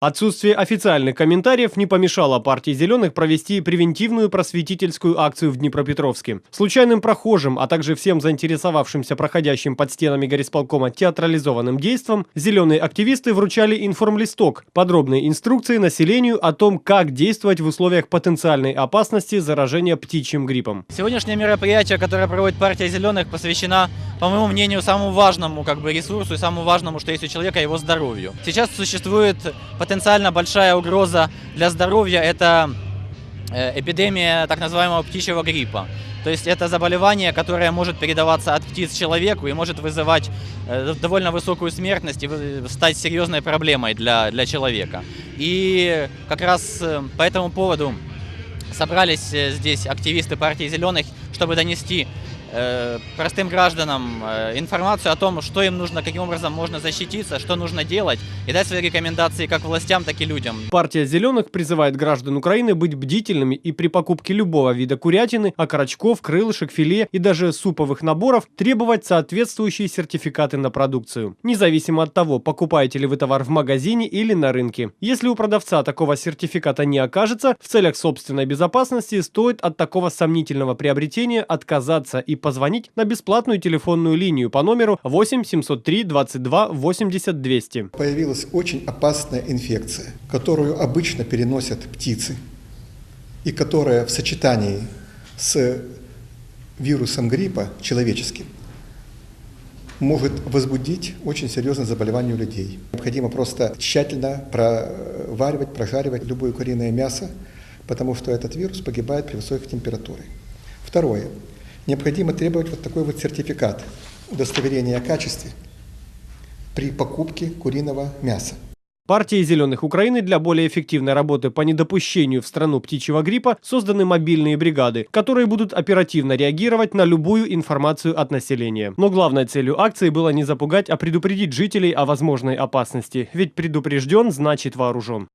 Отсутствие официальных комментариев не помешало партии «Зеленых» провести превентивную просветительскую акцию в Днепропетровске. Случайным прохожим, а также всем заинтересовавшимся проходящим под стенами горисполкома театрализованным действом, зеленые активисты вручали информлисток, подробные инструкции населению о том, как действовать в условиях потенциальной опасности заражения птичьим гриппом. Сегодняшнее мероприятие, которое проводит партия «Зеленых», посвящено, по моему мнению, самому важному как бы, ресурсу и самому важному, что есть у человека, его здоровью. Сейчас существует потенциально большая угроза для здоровья – это э, эпидемия так называемого птичьего гриппа. То есть это заболевание, которое может передаваться от птиц человеку и может вызывать э, довольно высокую смертность и стать серьезной проблемой для, для человека. И как раз э, по этому поводу собрались здесь активисты партии «Зеленых», чтобы донести простым гражданам э, информацию о том, что им нужно, каким образом можно защититься, что нужно делать, и дать свои рекомендации как властям, так и людям. Партия «Зеленых» призывает граждан Украины быть бдительными и при покупке любого вида курятины, окорочков, крылышек, филе и даже суповых наборов требовать соответствующие сертификаты на продукцию, независимо от того, покупаете ли вы товар в магазине или на рынке. Если у продавца такого сертификата не окажется, в целях собственной безопасности стоит от такого сомнительного приобретения отказаться и позвонить на бесплатную телефонную линию по номеру 8 703 22 80 200. Появилась очень опасная инфекция, которую обычно переносят птицы и которая в сочетании с вирусом гриппа человеческим может возбудить очень серьезное заболевание у людей. Необходимо просто тщательно проваривать, прожаривать любое куриное мясо, потому что этот вирус погибает при высоких температурах. Второе необходимо требовать вот такой вот сертификат удостоверения о качестве при покупке куриного мяса. Партией «Зеленых Украины» для более эффективной работы по недопущению в страну птичьего гриппа созданы мобильные бригады, которые будут оперативно реагировать на любую информацию от населения. Но главной целью акции было не запугать, а предупредить жителей о возможной опасности, ведь предупрежден значит вооружен.